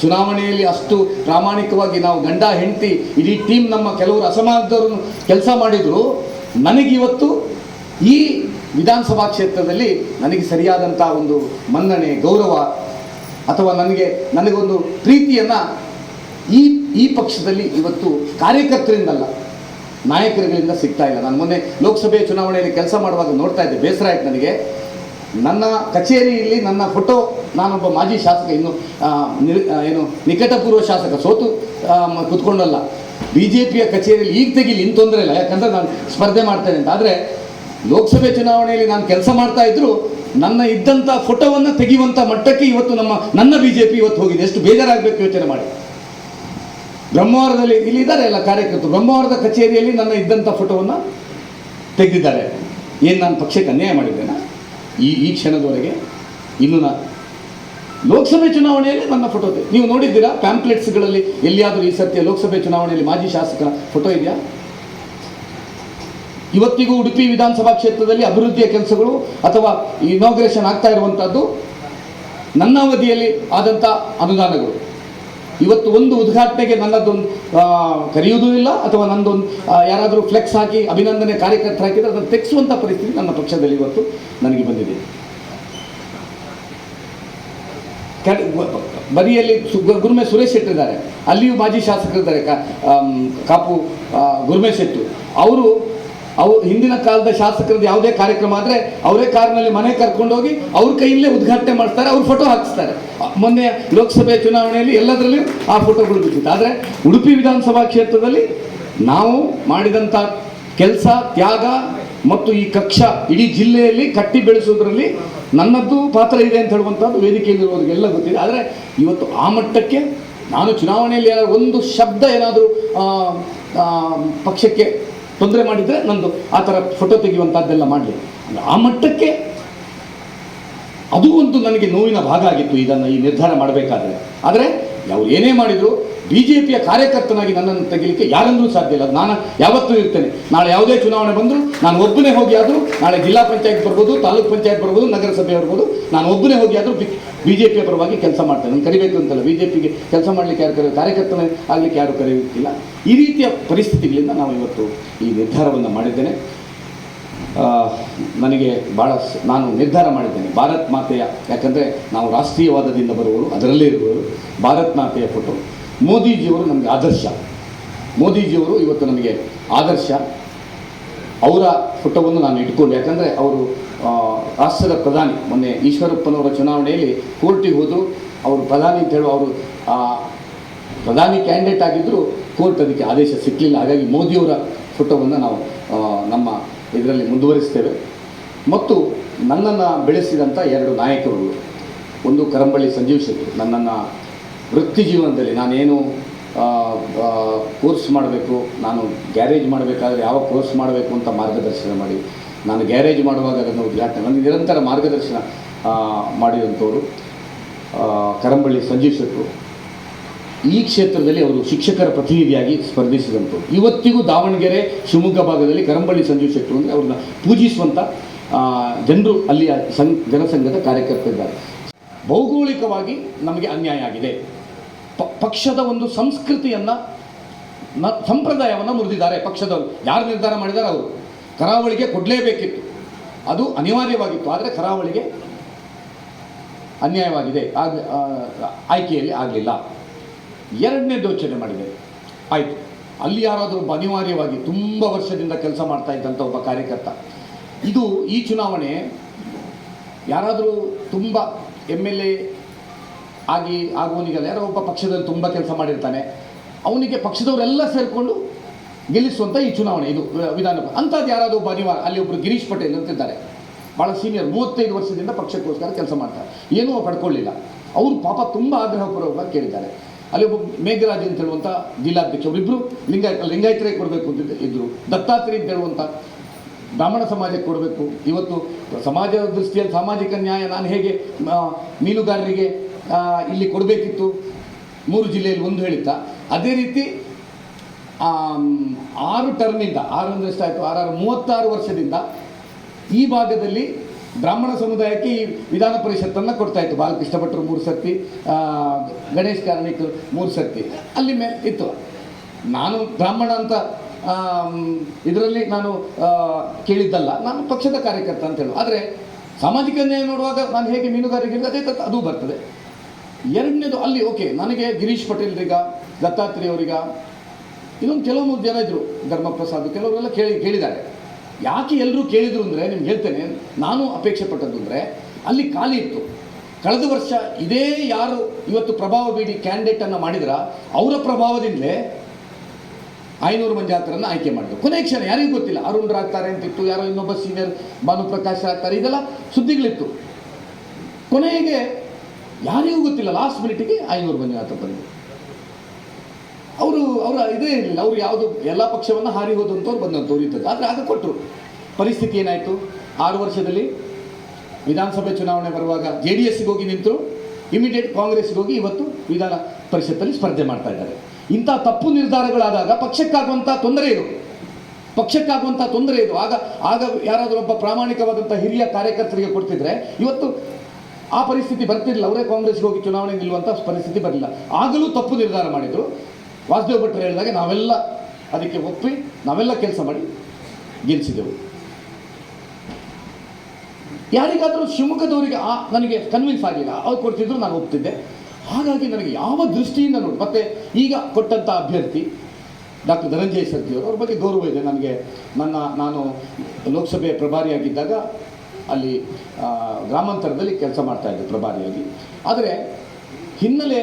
ಚುನಾವಣೆಯಲ್ಲಿ ಅಷ್ಟು ಪ್ರಾಮಾಣಿಕವಾಗಿ ನಾವು ಗಂಡ, ಹೆಂಡತಿ, ಇಡೀ ಟೀಮ್ ನಮ್ಮ ಕೆಲವರು ಅಸಮಾನದವರು ಕೆಲಸ ಮಾಡಿದ್ರು. ನನಗಿವತ್ತು ಈ ವಿಧಾನಸಭಾ ಕ್ಷೇತ್ರದಲ್ಲಿ ನನಗೆ ಸರಿಯಾದಂಥ ಒಂದು ಮನ್ನಣೆ, ಗೌರವ ಅಥವಾ ನನಗೆ, ನನಗೊಂದು ಪ್ರೀತಿಯನ್ನು ಈ ಈ ಪಕ್ಷದಲ್ಲಿ ಇವತ್ತು ಕಾರ್ಯಕರ್ತರಿಂದಲ್ಲ, ನಾಯಕರುಗಳಿಂದ ಸಿಗ್ತಾ ಇಲ್ಲ. ನಾನು ಮೊನ್ನೆ ಲೋಕಸಭೆ ಚುನಾವಣೆಯಲ್ಲಿ ಕೆಲಸ ಮಾಡುವಾಗ ನೋಡ್ತಾ ಇದ್ದೆ, ಬೇಸರ ಆಯ್ತು ನನಗೆ. ನನ್ನ ಕಚೇರಿಯಲ್ಲಿ ನನ್ನ ಫೋಟೋ ನಾನೊಬ್ಬ ಮಾಜಿ ಶಾಸಕ, ಇನ್ನು ಏನು, ನಿಕಟಪೂರ್ವ ಶಾಸಕ, ಸೋತು ಕುತ್ಕೊಂಡಲ್ಲ ಬಿ ಜೆ ಪಿಯ ಕಚೇರಿಯಲ್ಲಿ ಈಗ ತೆಗಿಲಿ ಇನ್ನು ತೊಂದರೆ ಇಲ್ಲ. ಯಾಕಂದರೆ ನಾನು ಸ್ಪರ್ಧೆ ಮಾಡ್ತೇನೆ ಅಂತ ಆದರೆ ಲೋಕಸಭೆ ಚುನಾವಣೆಯಲ್ಲಿ ನಾನು ಕೆಲಸ ಮಾಡ್ತಾ ಇದ್ದರೂ ನನ್ನ ಇದ್ದಂಥ ಫೋಟೋವನ್ನು ತೆಗೆಯುವಂಥ ಮಟ್ಟಕ್ಕೆ ಇವತ್ತು ನಮ್ಮ, ನನ್ನ ಬಿ ಜೆ ಪಿ ಇವತ್ತು ಹೋಗಿದೆ. ಎಷ್ಟು ಬೇಜಾರಾಗಬೇಕು ಯೋಚನೆ ಮಾಡಿ. ಬ್ರಹ್ಮವಾರದಲ್ಲಿ ಇಲ್ಲಿ ಇದ್ದಾರೆ ಎಲ್ಲ ಕಾರ್ಯಕರ್ತರು. ಬ್ರಹ್ಮವಾರದ ಕಚೇರಿಯಲ್ಲಿ ನನ್ನ ಇದ್ದಂಥ ಫೋಟೋವನ್ನು ತೆಗೆದಿದ್ದಾರೆ. ಏನು ನಾನು ಪಕ್ಷಕ್ಕೆ ಅನ್ಯಾಯ ಮಾಡಿದ್ದೇನೆ? ಈ ಈ ಕ್ಷಣದವರೆಗೆ ಇನ್ನು ನಾನು ಲೋಕಸಭೆ ಚುನಾವಣೆಯಲ್ಲಿ ನನ್ನ ಫೋಟೋ ಇದೆ. ನೀವು ನೋಡಿದ್ದೀರಾ ಪ್ಯಾಂಪ್ಲೆಟ್ಸ್ಗಳಲ್ಲಿ ಎಲ್ಲಿಯಾದರೂ ಈ ಸತ್ಯ ಲೋಕಸಭೆ ಚುನಾವಣೆಯಲ್ಲಿ ಮಾಜಿ ಶಾಸಕರ ಫೋಟೋ ಇದೆಯಾ? ಇವತ್ತಿಗೂ ಉಡುಪಿ ವಿಧಾನಸಭಾ ಕ್ಷೇತ್ರದಲ್ಲಿ ಅಭಿವೃದ್ಧಿಯ ಕೆಲಸಗಳು ಅಥವಾ ಇನಾಗ್ರೇಷನ್ ಆಗ್ತಾ ಇರುವಂಥದ್ದು ನನ್ನ ಅವಧಿಯಲ್ಲಿ ಆದಂಥ ಅನುದಾನಗಳು. ಇವತ್ತು ಒಂದು ಉದ್ಘಾಟನೆಗೆ ನನ್ನದೊಂದು ಕರೆಯುವುದೂ ಇಲ್ಲ, ಅಥವಾ ನನ್ನದೊಂದು ಯಾರಾದರೂ ಫ್ಲೆಕ್ಸ್ ಹಾಕಿ ಅಭಿನಂದನೆ ಕಾರ್ಯಕರ್ತರು ಹಾಕಿದರೆ ಅದನ್ನು ತೆಗೆಸುವಂಥ ಪರಿಸ್ಥಿತಿ ನನ್ನ ಪಕ್ಷದಲ್ಲಿ ಇವತ್ತು ನನಗೆ ಬಂದಿದೆ. ಬದಿಯಲ್ಲಿ ಗುರುಮೆ ಸುರೇಶ್ ಶೆಟ್ಟಿ ಇದ್ದಾರೆ ಅಲ್ಲಿಯೂ ಮಾಜಿ ಶಾಸಕರಿದ್ದಾರೆ ಕಾಪು ಗುರುಮೆ ಶೆಟ್ಟು. ಅವರು ಅವು ಹಿಂದಿನ ಕಾಲದ ಶಾಸಕರದ್ದು ಯಾವುದೇ ಕಾರ್ಯಕ್ರಮ ಆದರೆ ಅವರೇ ಕಾರ್ನಲ್ಲಿ ಮನೆ ಕರ್ಕೊಂಡೋಗಿ ಅವ್ರ ಕೈಯಲ್ಲೇ ಉದ್ಘಾಟನೆ ಮಾಡ್ತಾರೆ ಅವ್ರ ಫೋಟೋ ಹಾಕಿಸ್ತಾರೆ. ಮೊನ್ನೆ ಲೋಕಸಭೆ ಚುನಾವಣೆಯಲ್ಲಿ ಎಲ್ಲದರಲ್ಲಿ ಆ ಫೋಟೋಗಳು ಬಿದ್ದಿತ್ತು. ಆದರೆ ಉಡುಪಿ ವಿಧಾನಸಭಾ ಕ್ಷೇತ್ರದಲ್ಲಿ ನಾವು ಮಾಡಿದಂಥ ಕೆಲಸ, ತ್ಯಾಗ ಮತ್ತು ಈ ಕಕ್ಷ ಇಡೀ ಜಿಲ್ಲೆಯಲ್ಲಿ ಕಟ್ಟಿ ಬೆಳೆಸೋದ್ರಲ್ಲಿ ನನ್ನದ್ದು ಪಾತ್ರ ಇದೆ ಅಂತ ಹೇಳುವಂಥದ್ದು ವೇದಿಕೆಯಲ್ಲಿರುವವರಿಗೆಲ್ಲ ಗೊತ್ತಿದೆ. ಆದರೆ ಇವತ್ತು ಆ ಮಟ್ಟಕ್ಕೆ ನಾನು ಚುನಾವಣೆಯಲ್ಲಿ ಏನಾದರೂ ಒಂದು ಶಬ್ದ ಏನಾದರೂ ಪಕ್ಷಕ್ಕೆ ತೊಂದರೆ ಮಾಡಿದರೆ ನಂದು ಆ ಥರ ಫೋಟೋ ತೆಗೆಯುವಂಥದ್ದೆಲ್ಲ ಮಾಡಲಿ. ಆ ಮಟ್ಟಕ್ಕೆ ಅದು ಒಂದು ನನಗೆ ನೋವಿನ ಭಾಗ ಆಗಿತ್ತು ಇದನ್ನು ಈ ನಿರ್ಧಾರ ಮಾಡಬೇಕಾದ್ರೆ. ಆದರೆ ಅವ್ರು ಏನೇ ಮಾಡಿದ್ರು ಬಿ ಜೆ ಪಿಯ ಕಾರ್ಯಕರ್ತನಾಗಿ ನನ್ನನ್ನು ತೆಗಿಲಿಕ್ಕೆ ಯಾರಂದ್ರೂ ಸಾಧ್ಯ ಇಲ್ಲ. ನಾನು ಯಾವತ್ತೂ ಇರ್ತೇನೆ. ನಾಳೆ ಯಾವುದೇ ಚುನಾವಣೆ ಬಂದರೂ ನಾನು ಒಬ್ಬನೇ ಹೋಗಿ ಆದರೂ ನಾಳೆ ಜಿಲ್ಲಾ ಪಂಚಾಯತ್ ಬರ್ಬೋದು, ತಾಲೂಕ್ ಪಂಚಾಯತ್ ಬರ್ಬೋದು, ನಗರಸಭೆ ಬರ್ಬೋದು, ನಾನು ಒಬ್ಬನೇ ಹೋಗಿ ಆದರೂ ಬಿ ಜೆ ಪಿಯ ಪರವಾಗಿ ಕೆಲಸ ಮಾಡ್ತಾರೆ. ನಾನು ಕರಿಬೇಕು ಅಂತಲ್ಲ ಬಿ ಜೆ ಪಿಗೆ ಕೆಲಸ ಮಾಡಲಿಕ್ಕೆ ಯಾರು ಕರೆಯೋ ಕಾರ್ಯಕರ್ತನ ಆಗಲಿಕ್ಕೆ ಯಾರು ಕರೆಯುತ್ತಿಲ್ಲ. ಈ ರೀತಿಯ ಪರಿಸ್ಥಿತಿಗಳಿಂದ ನಾವು ಇವತ್ತು ಈ ನಿರ್ಧಾರವನ್ನು ಮಾಡಿದ್ದೇನೆ. ನನಗೆ ಭಾಳ ನಾನು ನಿರ್ಧಾರ ಮಾಡಿದ್ದೇನೆ. ಭಾರತ್ ಮಾತೆಯ, ಯಾಕಂದರೆ ನಾವು ರಾಷ್ಟ್ರೀಯವಾದದಿಂದ ಬರುವವರು, ಅದರಲ್ಲೇ ಇರುವವರು, ಭಾರತ್ ಮಾತೆಯ ಫೋಟೋ. ಮೋದಿಜಿಯವರು ನಮಗೆ ಆದರ್ಶ. ಮೋದಿಜಿಯವರು ಇವತ್ತು ನಮಗೆ ಆದರ್ಶ. ಅವರ ಫೋಟೋವನ್ನು ನಾನು ಇಟ್ಕೊಂಡು. ಯಾಕಂದರೆ ಅವರು ರಾಷ್ಟ್ರದ ಪ್ರಧಾನಿ, ಮೊನ್ನೆ ಈಶ್ವರಪ್ಪನವರ ಚುನಾವಣೆಯಲ್ಲಿ ಕೋರ್ಟಿಗೆ ಹೋದರು. ಅವರು ಪ್ರಧಾನಿ ಅಂತ ಹೇಳುವ ಅವರು ಪ್ರಧಾನಿ ಕ್ಯಾಂಡಿಡೇಟ್ ಆಗಿದ್ದರೂ ಕೋರ್ಟ್ ಅದಕ್ಕೆ ಆದೇಶ ಸಿಕ್ಕಲಿಲ್ಲ ಹಾಗಾಗಿ ಮೋದಿಯವರ ಫೋಟೋವನ್ನು ನಾವು ನಮ್ಮ ಇದರಲ್ಲಿ ಮುಂದುವರಿಸ್ತೇವೆ. ಮತ್ತು ನನ್ನನ್ನು ಬೆಳೆಸಿದಂಥ ಎರಡು ನಾಯಕರುಗಳು, ಒಂದು ಕರಂಬಳ್ಳಿ ಸಂಜೀವ್ ಶೆಟ್ಟಿ, ನನ್ನನ್ನು ವೃತ್ತಿ ಜೀವನದಲ್ಲಿ ನಾನೇನು ಕೋರ್ಸ್ ಮಾಡಬೇಕು, ನಾನು ಗ್ಯಾರೇಜ್ ಮಾಡಬೇಕಾದ್ರೆ ಯಾವ ಕೋರ್ಸ್ ಮಾಡಬೇಕು ಅಂತ ಮಾರ್ಗದರ್ಶನ ಮಾಡಿ ನಾನು ಗ್ಯಾರೇಜ್ ಮಾಡುವಾಗ ಅದನ್ನು ಉದ್ಘಾಟನೆ ನನಗೆ ನಿರಂತರ ಮಾರ್ಗದರ್ಶನ ಮಾಡಿದಂಥವರು ಕರಂಬಳ್ಳಿ ಸಂಜೀವ್ ಶೆಟ್ಟರು ಈ ಕ್ಷೇತ್ರದಲ್ಲಿ ಅವರು ಶಿಕ್ಷಕರ ಪ್ರತಿನಿಧಿಯಾಗಿ ಸ್ಪರ್ಧಿಸಿದಂಥವ್ರು. ಇವತ್ತಿಗೂ ದಾವಣಗೆರೆ, ಶಿವಮೊಗ್ಗ ಭಾಗದಲ್ಲಿ ಕರಂಬಳ್ಳಿ ಸಂಜೀವ್ ಶೆಟ್ಟರು ಅಂದರೆ ಅವ್ರನ್ನ ಪೂಜಿಸುವಂಥ ಜನರು ಅಲ್ಲಿಯ ಸಂ ಜನಸಂಘದ ಕಾರ್ಯಕರ್ತರಿದ್ದಾರೆ ಭೌಗೋಳಿಕವಾಗಿ ನಮಗೆ ಅನ್ಯಾಯ ಆಗಿದೆ. ಪಕ್ಷದ ಒಂದು ಸಂಸ್ಕೃತಿಯನ್ನು ಸಂಪ್ರದಾಯವನ್ನು ಮುರಿದಿದ್ದಾರೆ. ಪಕ್ಷದವರು ಯಾರು ನಿರ್ಧಾರ ಮಾಡಿದ್ದಾರೆ ಅವರು. ಕರಾವಳಿಗೆ ಕೊಡಲೇಬೇಕಿತ್ತು. ಅದು ಅನಿವಾರ್ಯವಾಗಿತ್ತು. ಆದರೆ ಕರಾವಳಿಗೆ ಅನ್ಯಾಯವಾಗಿದೆ. ಆಗ ಆಯ್ಕೆಯಲ್ಲಿ ಆಗಲಿಲ್ಲ. ಎರಡನೇ ಯೋಚನೆ ಮಾಡಿದೆ. ಆಯಿತು. ಅಲ್ಲಿ ಯಾರಾದರೂ ಒಬ್ಬ ಅನಿವಾರ್ಯವಾಗಿ ತುಂಬ ವರ್ಷದಿಂದ ಕೆಲಸ ಮಾಡ್ತಾ ಇದ್ದಂಥ ಒಬ್ಬ ಕಾರ್ಯಕರ್ತ. ಇದು ಈ ಚುನಾವಣೆ ಯಾರಾದರೂ ತುಂಬ ಎಂ ಎಲ್ ಎ ಆಗಿ ಆಗುವನಿಗೆಲ್ಲ ಯಾರೋ ಒಬ್ಬ ಪಕ್ಷದಲ್ಲಿ ತುಂಬ ಕೆಲಸ ಮಾಡಿರ್ತಾನೆ. ಅವನಿಗೆ ಪಕ್ಷದವರೆಲ್ಲ ಸೇರಿಕೊಂಡು ಗೆಲ್ಲಿಸುವಂಥ ಈ ಚುನಾವಣೆ ಇದು ವಿಧಾನ ಅಂಥದ್ದು ಯಾರಾದರೂ ಅನಿವಾರ್ಯ, ಅಲ್ಲಿ ಒಬ್ಬರು ಗಿರೀಶ್ ಪಟೇಲ್ ಅಂತಿದ್ದಾರೆ. ಭಾಳ ಸೀನಿಯರ್ ಮೂವತ್ತೈದು ವರ್ಷದಿಂದ ಪಕ್ಷಕ್ಕೋಸ್ಕರ ಕೆಲಸ ಮಾಡ್ತಾರೆ. ಏನೂ ಪಡ್ಕೊಳ್ಳಿಲ್ಲ. ಅವರು ಪಾಪ ತುಂಬ ಆಗ್ರಹಪೂರ್ವಕವಾಗಿ ಕೇಳಿದ್ದಾರೆ. ಅಲ್ಲಿ ಒಬ್ಬ ಮೇಘರಾಜ್ ಅಂತ ಹೇಳುವಂಥ ಜಿಲ್ಲಾಧ್ಯಕ್ಷ ಅವರಿಬ್ಬರು ಲಿಂಗಾಯತ ಲಿಂಗಾಯತರೇ ಕೊಡಬೇಕು ಅಂತ ಇದ್ದರು ದತ್ತಾತ್ರೇಯ ಅಂತ ಹೇಳುವಂಥ ಬ್ರಾಹ್ಮಣ ಸಮಾಜಕ್ಕೆ ಕೊಡಬೇಕು. ಇವತ್ತು ಸಮಾಜದ ದೃಷ್ಟಿಯಲ್ಲಿ ಸಾಮಾಜಿಕ ನ್ಯಾಯ, ನಾನು ಹೇಗೆ ಮೀನುಗಾರರಿಗೆ ಇಲ್ಲಿ ಕೊಡಬೇಕಿತ್ತು? ಮೂರು ಜಿಲ್ಲೆಯಲ್ಲಿ ಒಂದು ಹೇಳಿದ್ದ. ಅದೇ ರೀತಿ ಆರು ಟರ್ಮಿಂದ, ಆರು ಅಂದರೆ ಎಷ್ಟಾಯಿತು ಆರಾರು, ಮೂವತ್ತಾರು ವರ್ಷದಿಂದ ಈ ಭಾಗದಲ್ಲಿ ಬ್ರಾಹ್ಮಣ ಸಮುದಾಯಕ್ಕೆ ಈ ವಿಧಾನ ಪರಿಷತ್ತನ್ನು ಕೊಡ್ತಾ ಇತ್ತು. ಬಾಲಕೃಷ್ಣ ಭಟ್ರು ಮೂರು ಸರ್ತಿ ಗಣೇಶ್ ಕಾರ್ಣಿಕ್ ಮೂರು ಸರ್ತಿ. ಅಲ್ಲಿ ಮೇಲೆ ಇತ್ತು. ನಾನು ಬ್ರಾಹ್ಮಣ ಅಂತ ಇದರಲ್ಲಿ ನಾನು ಕೇಳಿದ್ದಲ್ಲ. ನಾನು ಪಕ್ಷದ ಕಾರ್ಯಕರ್ತ ಅಂತ ಹೇಳು. ಆದರೆ ಸಾಮಾಜಿಕ ನ್ಯಾಯ ನೋಡುವಾಗ ನಾನು ಹೇಗೆ ಮೀನುಗಾರಿಕೆ ಅದೇ ಅದು ಬರ್ತದೆ. ಎರಡನೇದು ಅಲ್ಲಿ, ಓಕೆ, ನನಗೆ ಗಿರೀಶ್ ಪಟೇಲ್ರಿಗ ದತ್ತಾತ್ರೇಯ ಇನ್ನೊಂದು ಕೆಲವೊಂದು ಜನ ಇದ್ದರು ಧರ್ಮಪ್ರಸಾದ್, ಕೆಲವರೆಲ್ಲ ಕೇಳಿ, ಕೇಳಿದ್ದಾರೆ. ಯಾಕೆ ಎಲ್ಲರೂ ಕೇಳಿದ್ರು ಅಂದರೆ, ನಿಮ್ಗೆ ಹೇಳ್ತೇನೆ, ನಾನು ಅಪೇಕ್ಷೆ ಪಟ್ಟದ್ದು ಅಂದರೆ, ಅಲ್ಲಿ ಖಾಲಿ ಇತ್ತು. ಕಳೆದ ವರ್ಷ ಇದೇ ಯಾರು ಇವತ್ತು ಪ್ರಭಾವ ಬೀಡಿ ಕ್ಯಾಂಡಿಡೇಟನ್ನು ಮಾಡಿದ್ರ, ಅವರ ಪ್ರಭಾವದಿಂದಲೇ ಐನೂರು ಮಂದಿ ಆತರನ್ನು ಆಯ್ಕೆ ಮಾಡಿದ್ರು. ಕೊನೆ ಕ್ಷಣ ಯಾರಿಗೂ ಗೊತ್ತಿಲ್ಲ, ಅರುಣ್ ಆಗ್ತಾರೆ ಅಂತಿತ್ತು, ಯಾರೋ ಇನ್ನೊಬ್ಬ ಸೀನಿಯರ್ ಭಾನುಪ್ರಕಾಶ್ ಆಗ್ತಾರೆ ಇದೆಲ್ಲ ಸುದ್ದಿಗಳಿತ್ತು. ಕೊನೆಗೆ ಯಾರಿಗೂ ಗೊತ್ತಿಲ್ಲ ಲಾಸ್ಟ್ ಮಿನಿಟಿಗೆ ಐನೂರು ಮಂದಿ ಆತ ಬಂದರು. ಅವರು, ಅವರ ಇದೇ ಇರಲಿಲ್ಲ. ಅವರು ಯಾವುದು, ಎಲ್ಲ ಪಕ್ಷವನ್ನು ಹಾರಿ ಹೋದಂಥವ್ರು ಬಂದಂಥವ್ರು ಇದ್ದದ್ದು ಆದರೆ ಆಗ ಕೊಟ್ಟರು ಪರಿಸ್ಥಿತಿ ಏನಾಯಿತು? ಆರು ವರ್ಷದಲ್ಲಿ ವಿಧಾನಸಭೆ ಚುನಾವಣೆ ಬರುವಾಗ ಜೆ ಡಿ ಎಸ್ಗೆ ಹೋಗಿ ನಿಂತರು. ಇಮಿಡಿಯೇಟ್ ಕಾಂಗ್ರೆಸ್ಗೆ ಹೋಗಿ ಇವತ್ತು ವಿಧಾನ ಪರಿಷತ್ತಲ್ಲಿ ಸ್ಪರ್ಧೆ ಮಾಡ್ತಾ ಇದ್ದಾರೆ. ಇಂಥ ತಪ್ಪು ನಿರ್ಧಾರಗಳಾದಾಗ ಪಕ್ಷಕ್ಕಾಗುವಂಥ ತೊಂದರೆ ಇದು. ಪಕ್ಷಕ್ಕಾಗುವಂಥ ತೊಂದರೆ ಇದು. ಆಗ ಆಗ ಯಾರಾದರೂ ಒಬ್ಬ ಪ್ರಾಮಾಣಿಕವಾದಂಥ ಹಿರಿಯ ಕಾರ್ಯಕರ್ತರಿಗೆ ಕೊಡ್ತಿದ್ರೆ ಇವತ್ತು ಆ ಪರಿಸ್ಥಿತಿ ಬರ್ತಿರಲಿಲ್ಲ. ಅವರೇ ಕಾಂಗ್ರೆಸ್ಗೆ ಹೋಗಿ ಚುನಾವಣೆ ನಿಲ್ಲುವಂಥ ಪರಿಸ್ಥಿತಿ ಬರಲಿಲ್ಲ. ಆಗಲೂ ತಪ್ಪು ನಿರ್ಧಾರ ಮಾಡಿದರು. ವಾಸುದೇವ್ ಭಟ್ರು ಹೇಳಿದಾಗ ನಾವೆಲ್ಲ ಅದಕ್ಕೆ ಒಪ್ಪಿ ನಾವೆಲ್ಲ ಕೆಲಸ ಮಾಡಿ ಗೆಲ್ಲಿಸಿದೆವು ಯಾರಿಗಾದರೂ ಶಿವಮೊಗ್ಗದವರಿಗೆ ಆ ನನಗೆ ಕನ್ವಿನ್ಸ್ ಆಗಿಲ್ಲ, ಅವ್ರು ಕೊಡ್ತಿದ್ರು ನಾನು ಒಪ್ತಿದ್ದೆ. ಹಾಗಾಗಿ ನನಗೆ ಯಾವ ದೃಷ್ಟಿಯಿಂದ ನೋಡಿ, ಮತ್ತೆ ಈಗ ಕೊಟ್ಟಂಥ ಅಭ್ಯರ್ಥಿ ಡಾಕ್ಟರ್ ಧನಂಜಯ ಸರ್ಜಿಯವರು ಅವರು ಬಗ್ಗೆ ಗೌರವ ಇದೆ. ನನಗೆ ನನ್ನ, ನಾನು ಲೋಕಸಭೆ ಪ್ರಭಾರಿಯಾಗಿದ್ದಾಗ ಅಲ್ಲಿ ಗ್ರಾಮಾಂತರದಲ್ಲಿ ಕೆಲಸ ಮಾಡ್ತಾ ಇದ್ದೆ ಪ್ರಭಾರಿಯಾಗಿ. ಆದರೆ ಹಿನ್ನೆಲೆ